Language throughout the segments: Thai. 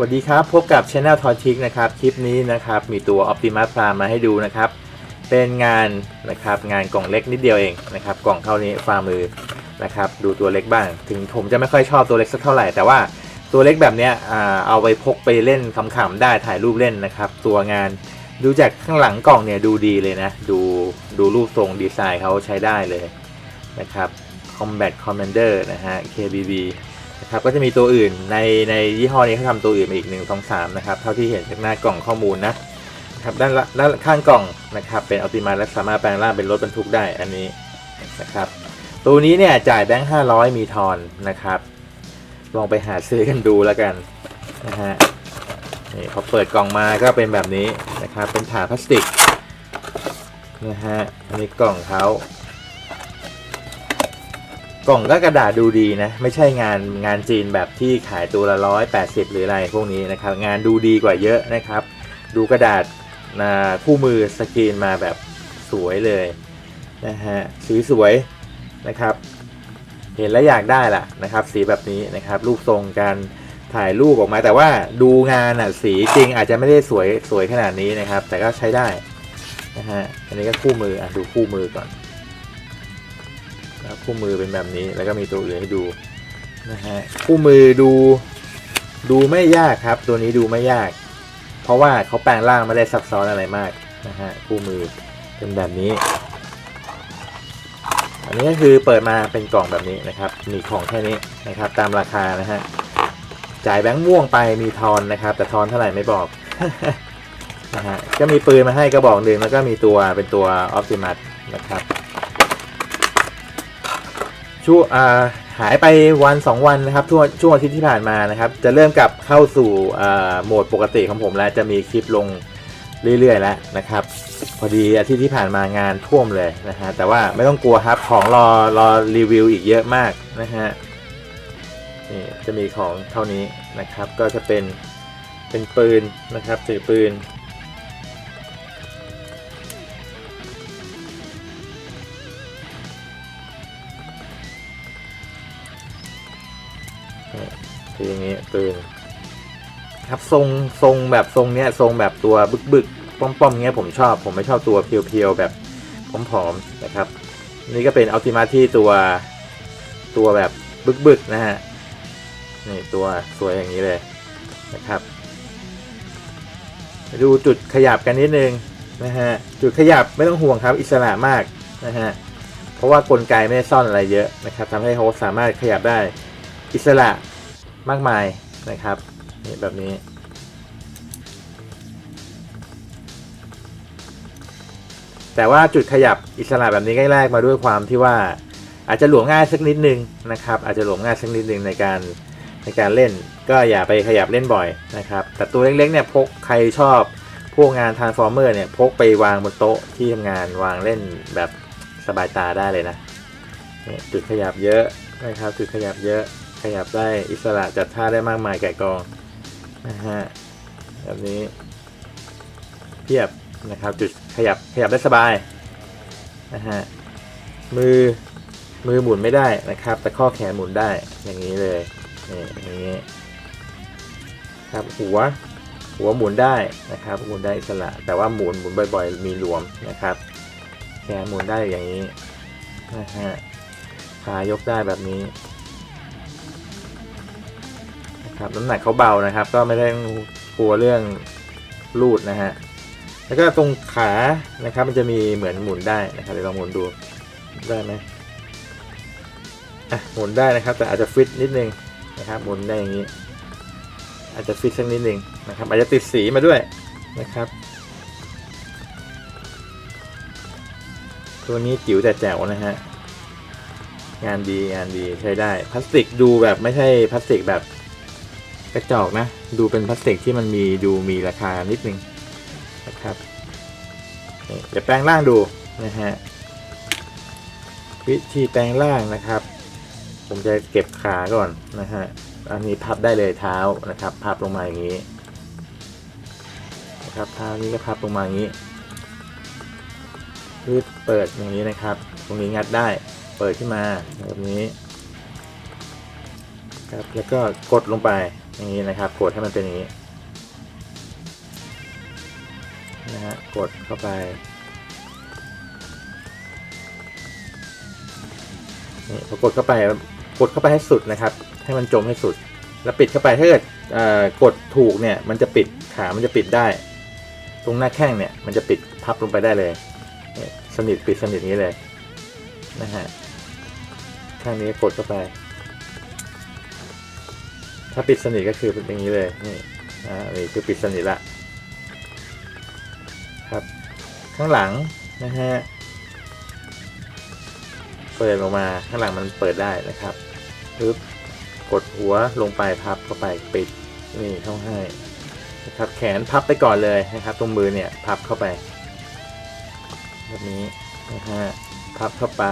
สวัสดีครับ พบกับ Channel t o y t i c นะครับ คลิปนี้นะครับ มีตัว Optimus Prime มาให้ดูนะครับ เป็นงานนะครับ งานกล่องเล็กนิดเดียวเองนะครับ กล่องเท่านี้ฝ่ามือนะครับ ดูตัวเล็กบ้าง ถึงผมจะไม่ค่อยชอบตัวเล็กสักเท่าไหร่ แต่ว่าตัวเล็กแบบเนี้ยเอาไปพกไปเล่นขำๆได้ถ่ายรูปเล่นนะครับ ตัวงานดูจากข้างหลังกล่องเนี่ยดูดีเลยนะ ดูดูรูปทรงดีไซน์เขาใช้ได้เลยนะครับ Combat Commander นะฮะ KBB ครับก็จะมีตัวอื่นในในยี่ห้อนี้เขาทำตัวอื่นมาอีกหนึ่งสองสามนะครับเท่าที่เห็นจากหน้ากล่องข้อมูลนะครับด้านละด้านข้างกล่องนะครับเป็นอัลติมาและสามารถแปลงร่างเป็นรถบรรทุกได้อันนี้นะครับตัวนี้เนี่ยจ่ายแบงค์ห้าร้อยมีทอนนะครับลองไปหาซื้อกันดูแล้วกันนะฮะนี่พอเปิดกล่องมาก็เป็นแบบนี้นะครับเป็นถาพลาสติกนะฮะอันนี้กล่องเขา กล่องก็กระดาษดูดีนะ ไม่ใช่งานงานจีนแบบที่ขายตัวละร้อยแปดสิบหรืออะไรพวกนี้นะครับ งานดูดีกว่าเยอะนะครับ ดูกระดาษนะคู่มือสกรีนมาแบบสวยเลยนะฮะสีสวยนะครับ เห็นแล้วอยากได้ล่ะนะครับ สีแบบนี้นะครับรูปทรงการถ่ายรูปออกมา แต่ว่าดูงานอะสีจริงอาจจะไม่ได้สวยสวยขนาดนี้นะครับ แต่ก็ใช้ได้นะฮะอันนี้ก็คู่มืออะดูคู่มือก่อน นะครับคู่มือเป็นแบบนี้แล้วก็มีตัวอื่นให้ดูนะฮะคู่มือดูดูไม่ยากครับ ตัวนี้ดูไม่ยาก เพราะว่าเขาแปลงร่างไม่ได้ซับซ้อนอะไรมากนะฮะคู่มือเป็นแบบนี้ อันนี้ก็คือเปิดมาเป็นกล่องแบบนี้นะครับ มีของแค่นี้นะครับ ตามราคานะฮะจ่ายแบงค์ม่วงไปมีทอนนะครับ แต่ทอนเท่าไหร่ไม่บอกนะฮะก็มีปืนมาให้กระบอกหนึ่งแล้วก็มีตัวเป็นตัวออ t ติมัสนะครับ ช่วงหายไปวัน 2 วันนะครับช่วงช่วงอาทิตย์ที่ผ่านมานะครับ จะเริ่มกลับเข้าสู่โหมดปกติของผมแล้วจะมีคลิปลงเรื่อยๆแล้วนะครับ พอดีอาทิตย์ที่ผ่านมางานท่วมเลยนะฮะแต่ว่าไม่ต้องกลัวครับของรอรอรีวิวอีกเยอะมากนะฮะนี่จะมีของเท่านี้นะครับ ก็จะเป็นเป็นปืนนะครับถือปืน คืออย่างนี้ปืนครับทรงทรงแบบทรงเนี้ยทรงแบบตัวบึกบึกป้อมป้อมเงี้ยผมชอบ ผมไม่ชอบตัวเพียวๆแบบผอมๆนะครับ นี่ก็เป็นอัลติมาที่ตัวตัวแบบบึกบึกนะฮะนี่ตัวสวยอย่างนี้เลยนะครับดูจุดขยับกันนิดนึงนะฮะจุดขยับไม่ต้องห่วงครับอิสระมากนะฮะเพราะว่ากลไกไม่ได้ซ่อนอะไรเยอะนะครับทำให้เขาสามารถขยับได้อิสระ มากมายนะครับนี่แบบนี้ แต่ว่าจุดขยับอิสระแบบนี้แรกๆมาด้วยความที่ว่าอาจจะหลวมง่ายสักนิดนึงนะครับ อาจจะหลวมง่ายสักนิดนึงในการในการเล่นก็อย่าไปขยับเล่นบ่อยนะครับ แต่ตัวเล็กๆเนี่ยพกใครชอบพวกงานทานฟอร์เมอร์เนี่ยพกไปวางบนโต๊ะที่ทำงานวางเล่นแบบสบายตาได้เลยนะเนี่ยจุดขยับเยอะนะครับจุดขยับเยอะ ขยับได้อิสระจัดท่าได้มากมายแก่กองนะฮะแบบนี้เพียบนะครับจุดขยับขยับได้สบายนะฮะมือมือหมุนไม่ได้นะครับ แต่ข้อแขนหมุนได้อย่างนี้เลยนี่อย่างนี้ครับหัวหัวหมุนได้นะครับหมุนได้อิสระ แต่ว่าหมุนหมุนบ่อย ๆ มีหลวมนะครับ แขนหมุนได้อย่างนี้นะฮะขายกได้แบบนี้ ครับน้ำหนักเขาเบานะครับ ก็ไม่ได้กลัวเรื่องรูดนะฮะแล้วก็ตรงขานะครับ มันจะมีเหมือนหมุนได้นะครับเดี๋ยวลองหมุนดูได้ไหมอะหมุนได้นะครับ แต่อาจจะฟิตนิดนึงนะครับหมุนได้อย่างนี้ อาจจะฟิตสักนิดนึงนะครับ อาจจะติดสีมาด้วยนะครับ ตัวนี้จิ๋วแต่แจ๋วนะฮะงานดีงานดีใช้ได้พลาสติกดูแบบไม่ใช่พลาสติกแบบ กระจอกนะ ดูเป็นพลาสติกที่มันมีดูมีราคานิดนึงนะครับนี่เดี๋ยวแปลงร่างดูนะฮะวิธีแปลงร่างนะครับ ผมจะเก็บขาก่อนนะฮะอันนี้พับได้เลยเท้านะครับ พับลงมาอย่างนี้นะครับเท้านี้ก็พับลงมาอย่างนี้พืดเปิดอย่างนี้นะครับ ตรงนี้งัดได้เปิดขึ้นมาแบบนี้ครับแล้วก็กดลงไป อย่างนี้นะครับ กดให้มันเป็นอย่างนี้นะฮะกดเข้าไปนี่พอกดเข้าไปกดเข้าไปให้สุดนะครับ ให้มันจมให้สุด แล้วปิดเข้าไปถ้าเกิดกดถูกเนี่ย มันจะปิดขามันจะปิดได้ ตรงหน้าแข้งเนี่ย มันจะปิดพับลงไปได้เลยสนิทปิดสนิทนี้เลยนะฮะข้างนี้กดเข้าไป ถ้าปิดสนิทก็คือเป็นอย่างนี้เลยนี่อ่านี่คือปิดสนิทละครับ ข้างหลังนะฮะเปิดออกมาข้างหลังมันเปิดได้นะครับปึ๊บกดหัวลงไปพับเข้าไปปิดนี่เข้าให้นะครับแขนพับไปก่อนเลยนะครับ ตรงมือเนี่ยพับเข้าไปแบบนี้นะฮะพับเข้าไป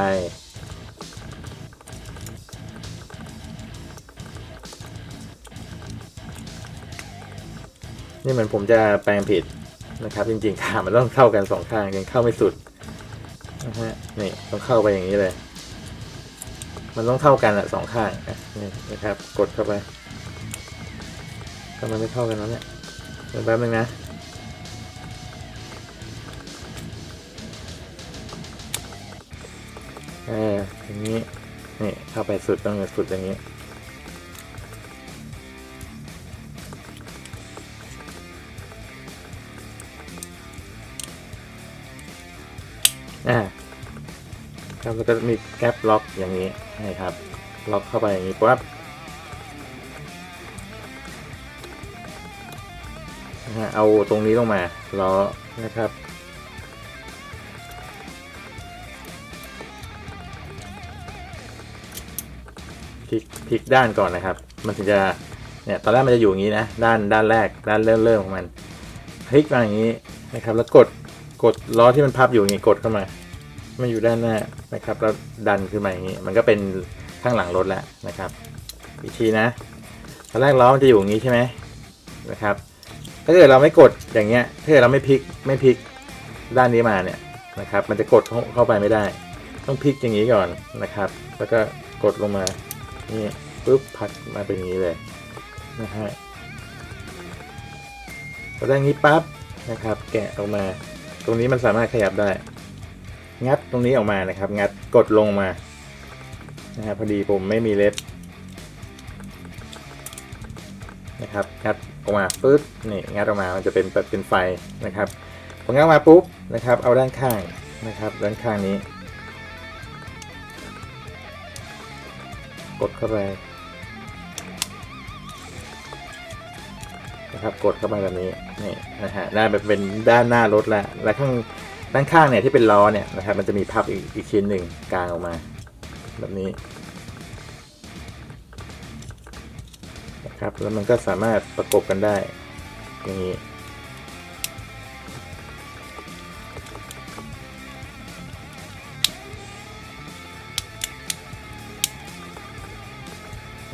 นี่เหมือนผมจะแปลงผิดนะครับ จริงๆขามันต้องเข้ากันสองข้างยังเข้าไม่สุดนะฮะนี่ต้องเข้าไปอย่างนี้เลย มันต้องเท่ากันอะสองข้างนี่นะครับ กดเข้าไปก็มันไม่เท่ากันแล้วเนี่ยแป๊บนึงนะเอออย่างนี้นี่เข้าไปสุดต้องสุดอย่างนี้ อ่าครับแล้วก็มีแก๊ปล็อกอย่างนี้นะครับ ล็อกเข้าไปอย่างนี้ปั๊บนะฮะเอาตรงนี้ลงมาล้อนะครับพลิกพลิกด้านก่อนนะครับ มันถึงจะเนี่ยตอนแรกมันจะอยู่อย่างนี้นะ ด้านด้านแรกด้านเริ่มเริ่มของมันพลิกมาอย่างนี้นะครับ แล้วกด กดล้อที่มันพับอยู่อย่างนี้กดเข้ามามาอยู่ด้านหน้านะครับแล้วดันขึ้นมาอย่างนี้ มันก็เป็นข้างหลังรถแล้วนะครับอีกทีนะตอนแรกล้อมันจะอยู่อย่างนี้ใช่ไหมนะครับ ถ้าเกิดเราไม่กดอย่างเงี้ยถ้าเกิดเราไม่พลิกไม่พลิกด้านนี้มาเนี่ยนะครับ มันจะกดเข้าไปไม่ได้ ต้องพลิกอย่างนี้ก่อนนะครับ แล้วก็กดลงมานี่ปุ๊บพัดมาเป็นอย่างนี้เลยนะฮะพอได้งนี้ปั๊บนะครับ แกะออกมา ตรงนี้มันสามารถขยับได้ งัดตรงนี้ออกมานะครับ งัดกดลงมานะฮะพอดีผมไม่มีเล็บนะครับงัดออกมาปึ๊บนี่งัดออกมามันจะเป็นเป็นไฟนะครับพองัดออกมาปุ๊บนะครับเอาด้านข้างนะครับด้านข้างนี้ กดเข้าไป นะครับ กดเข้าไปแบบนี้นี่นะฮะได้แบบเป็นด้านหน้ารถแล้ว และข้างด้านข้างเนี่ยที่เป็นล้อเนี่ยนะครับ มันจะมีพับอีกอีกชิ้นหนึ่งกลางออกมา แบบนี้นะครับแล้วมันก็สามารถประกบกันได้อย่างนี้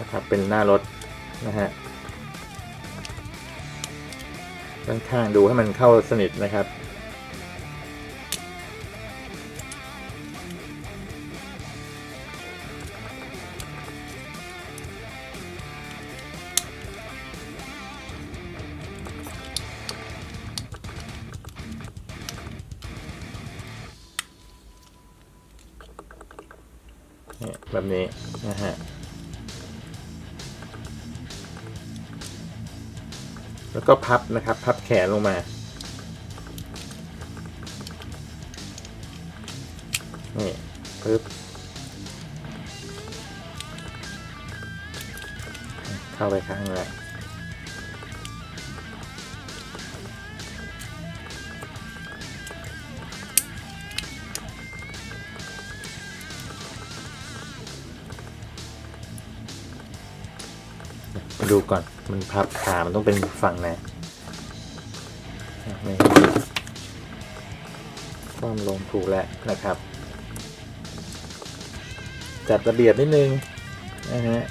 นะครับเป็นหน้ารถนะฮะ ข้างๆดูให้มันเข้าสนิทนะครับ แล้วก็พับนะครับ พับแขนลงมา นี่ปึ๊บเข้าไปข้างละ มาดูก่อน มันพับขา มันต้องเป็นฝั่งไหนนี่ความลงถูกแล้วนะครับ จัดระเบียบนิดนึงนะฮะ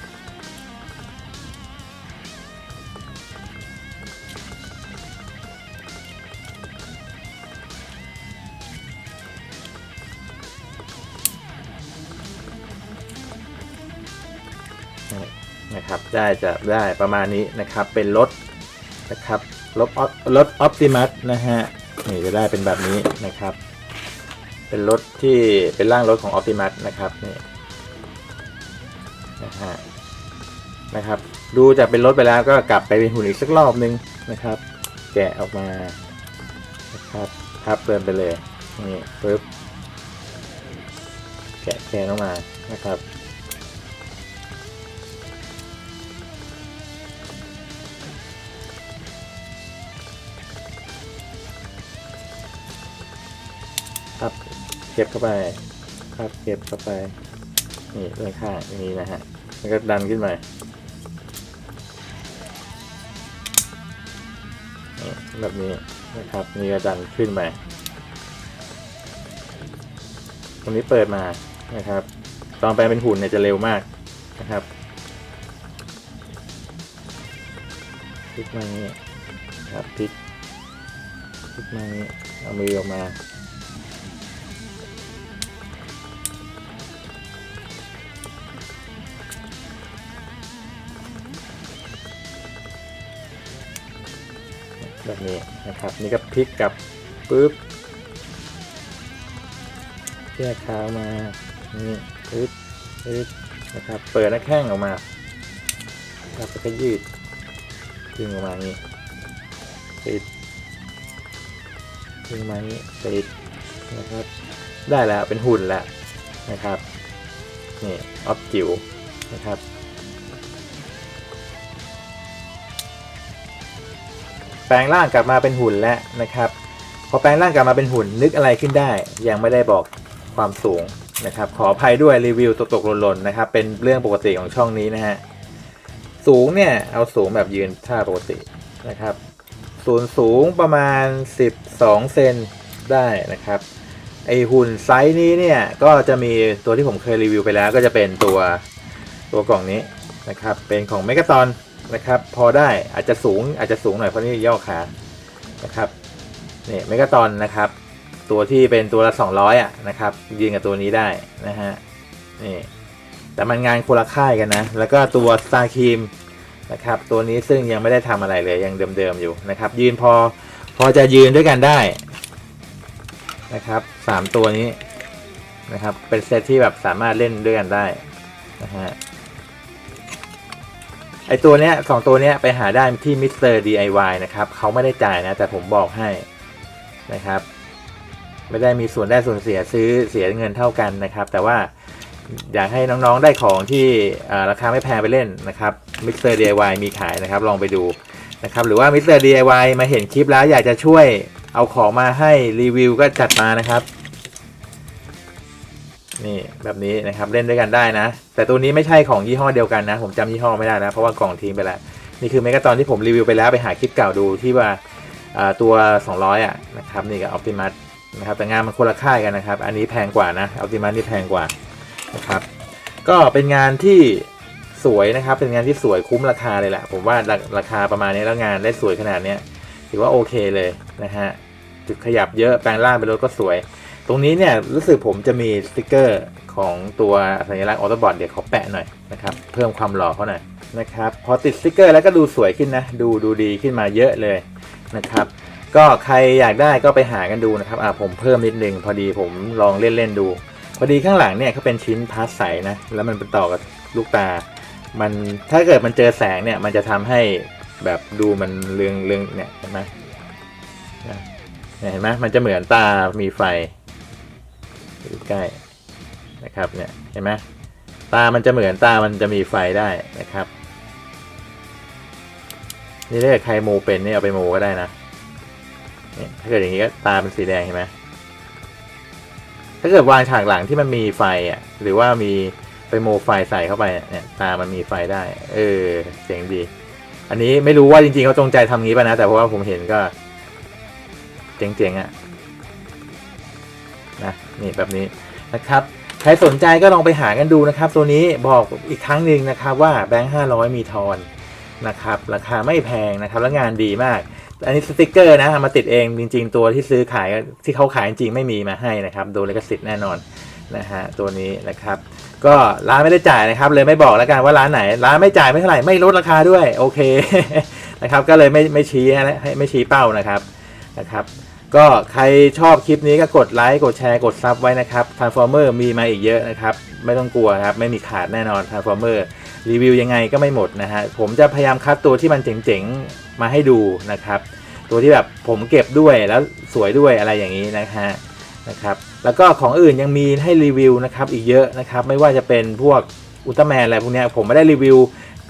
นะครับ ได้จะได้ประมาณนี้นะครับ เป็นรถนะครับรถออรถออปติมัสนะฮะ นี่จะได้เป็นแบบนี้นะครับ เป็นรถที่เป็นร่างรถของออปติมัสนะครับนี่นะฮะนะครับ ดูจากเป็นรถไปแล้วก็กลับไปเป็นหุ่นอีกสักรอบนึงนะครับ แกะออกมานะครับพับเปินไปเลยนี่ปึ๊บแกะแกะออกมานะครับ ก็บเข้าไปครับเก็บเข้าไป นี่ด้านข้างอย่างนี้นะฮะ แล้วก็ดันขึ้นมาแบบนี้นะครับ นี่ก็ดันขึ้นไปตรงนี้เปิดมานะครับ ตอนไปเป็นหุ่นเนี่ยจะเร็วมากนะครับพลิกมาอย่างนี้ครับพลิกพลิกมาอย่างนี้เอามือออกมา แบบนี้นะครับ นี่ก็พลิกกลับปุ๊บแยกขามานี่ปึ๊บปึ๊บนะครับ เปิดหน้าแข้งออกมาครับแล้วก็ยืดดึงออกมางนี้ปิดดึงมางนี้ปิดนะครับ ได้แล้วเป็นหุ่นแล้วนะครับนี่ออฟจิ๋วนะครับ ปลงร่างกลับมาเป็นหุ่นแล้วนะครับ พอแปลงร่างกลับมาเป็นหุ่นนึกอะไรขึ้นได้ ยังไม่ได้บอกความสูงนะครับ ขออภัยด้วยรีวิวตกตกๆหล่นๆนะครับ เป็นเรื่องปกติของช่องนี้นะฮะ สูงเนี่ย เอาสูงแบบยืนท่าปกตินะครับ ส่วนสูงประมาณ 12 เซนได้นะครับ ไอหุ่นไซส์นี้เนี่ย ก็จะมีตัวที่ผมเคยรีวิวไปแล้ว ก็จะเป็นตัวตัวกล่องนี้นะครับ เป็นของเมก a ตอน นะครับ พอได้อาจจะสูงอาจจะสูงหน่อยเพราะนี่ย่อขานะครับเนี่ยเมกาตอนนะครับ ตัวที่เป็นตัวละ 200อะนะครับยืนกับตัวนี้ได้นะฮะนี่แต่มันงานคนละค่ายกันนะ แล้วก็ตัวสตาร์ครีมนะครับ ตัวนี้ซึ่งยังไม่ได้ทำอะไรเลยยังเดิมๆอยู่นะครับ ยืนพอพอจะยืนด้วยกันได้นะครับสามตัวนี้นะครับเป็นเซตที่แบบสามารถเล่นด้วยกันได้นะฮะ ไอตัวเนี้ยสองตัวเนี้ยไปหาได้ที่มิสเตอร์ DIY นะครับเขาไม่ได้จ่ายนะแต่ผมบอกให้นะครับ ไม่ได้มีส่วนได้ส่วนเสียซื้อเสียเงินเท่ากันนะครับ แต่ว่าอยากให้น้องๆได้ของที่ราคาไม่แพงไปเล่นนะครับมิสเตอร์ DIY มีขายนะครับลองไปดูนะครับหรือว่ามิสเตอร์ DIY มาเห็นคลิปแล้วอยากจะช่วยเอาของมาให้รีวิวก็จัดมานะครับ นี่แบบนี้นะครับเล่นด้วยกันได้นะ แต่ตัวนี้ไม่ใช่ของยี่ห้อเดียวกันนะ ผมจำยี่ห้อไม่ได้นะเพราะว่ากล่องทิ้งไปแล้วนี่คือเมกาตอนที่ผมรีวิวไปแล้วไปหาคลิปเก่าดูที่ว่าตัว 200 อะนะครับนี่กับออ t ติมัสนะครับแต่งานมันคนละค่ายกันนะครับ อันนี้แพงกว่านะออ t ติมัสนี่แพงกว่านะครับก็เป็นงานที่สวยนะครับ เป็นงานที่สวยคุ้มราคาเลยแหละผมว่าราราคาประมาณนี้แล้วงานได้สวยขนาดเนี้ยถือว่าโอเคเลยนะฮะจุดขยับเยอะแปลงร่างเป็นรถก็สวย รงนี้เนี่ยรู้สึกผมจะมีสติกเกอร์ของตัวสัญลักษณ์ออโตบอทเดี๋ยวขอแปะหน่อยนะครับเพิ่มความหล่อเขาหน่อยนะครับพอติดสติกเกอร์แล้วก็ดูสวยขึ้นนะดูดูดีขึ้นมาเยอะเลยนะครับก็ใครอยากได้ก็ไปหากันดูนะครับอ่าผมเพิ่มนิดนึงพอดีผมลองเล่นๆดู พอดีข้างหลังเนี่ยเขาเป็นชิ้นพาสใสนะแล้วมันเป็นต่อกับลูกตา มันถ้าเกิดมันเจอแสงเนี่ยมันจะทำให้แบบดูมันเรืองเรืองเนี่ยเห็นไหมเนี่ยเห็นไหมมันจะเหมือนตามีไฟ ดูใกล้นะครับเนี่ยเห็นไหมตามันจะเหมือนตามันจะมีไฟได้นะครับ นี่ถ้าเกิดใครโมเป็นเนี่ยเอาไปโมก็ได้นะนี่ถ้าเกิดอย่างนี้ก็ตาเป็นสีแดงเห็นไหมถ้าเกิดวางฉากหลังที่มันมีไฟอะ หรือว่ามีไปโมไฟใส่เข้าไปเนี่ยตามันมีไฟได้ เออเจ๋งดี อันนี้ไม่รู้ว่าจริงๆเขาจงใจทำงี้ป่ะนะ แต่เพราะว่าผมเห็นก็ เจ๋งๆอะนะ นี่แบบนี้นะครับใครสนใจก็ลองไปหากันดูนะครับ ตัวนี้บอกอีกครั้งหนึ่งนะครับว่าแบงค์ห้าร้อยมีทอนนะครับราคาไม่แพงนะครับแล้วงานดีมาก อันนี้สติกเกอร์นะมาติดเองจริง ๆ ตัวที่ซื้อขายที่เขาขายจริงไม่มีมาให้นะครับโดนลิขสิทธิ์แน่นอนนะฮะตัวนี้นะครับ ก็ร้านไม่ได้จ่ายนะครับ เลยไม่บอกแล้วกันว่าร้านไหน ร้านไม่จ่ายไม่เท่าไหร่ไม่ลดราคาด้วยโอเคนะครับก็เลยไม่ไม่ชี้ให้ให้ไม่ชี้เป้านะครับนะครับ ก็ใครชอบคลิปนี้ก็กดไลค์กดแชร์กดซับไว้นะครับ Transformer มีมาอีกเยอะนะครับ ไม่ต้องกลัวครับ ไม่มีขาดแน่นอน Transformer รีวิวยังไงก็ไม่หมดนะฮะ ผมจะพยายามคัดตัวที่มันเจ๋งๆ มาให้ดูนะครับ ตัวที่แบบผมเก็บด้วยแล้วสวยด้วยอะไรอย่างนี้นะฮะนะครับ แล้วก็ของอื่นยังมีให้รีวิวนะครับอีกเยอะนะครับ ไม่ว่าจะเป็นพวกอุลตร้าแมนอะไรพวกนี้ผมไม่ได้รีวิว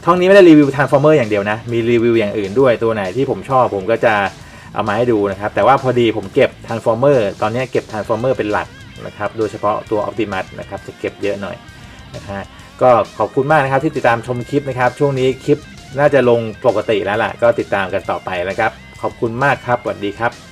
ท่องนี้ไม่ได้รีวิว Transformer อย่างเดียวนะ มีรีวิวอย่างอื่นด้วยตัวไหนที่ผมชอบผมก็จะ เอามาให้ดูนะครับ แต่ว่าพอดีผมเก็บ Transformer ตอนนี้เก็บ Transformer เป็นหลักนะครับ โดยเฉพาะตัว Optimus นะครับ จะเก็บเยอะหน่อยนะฮะก็ขอบคุณมากนะครับที่ติดตามชมคลิปนะครับ ช่วงนี้คลิปน่าจะลงปกติแล้วล่ะ ก็ติดตามกันต่อไปนะครับ ขอบคุณมากครับสวัสดีครับ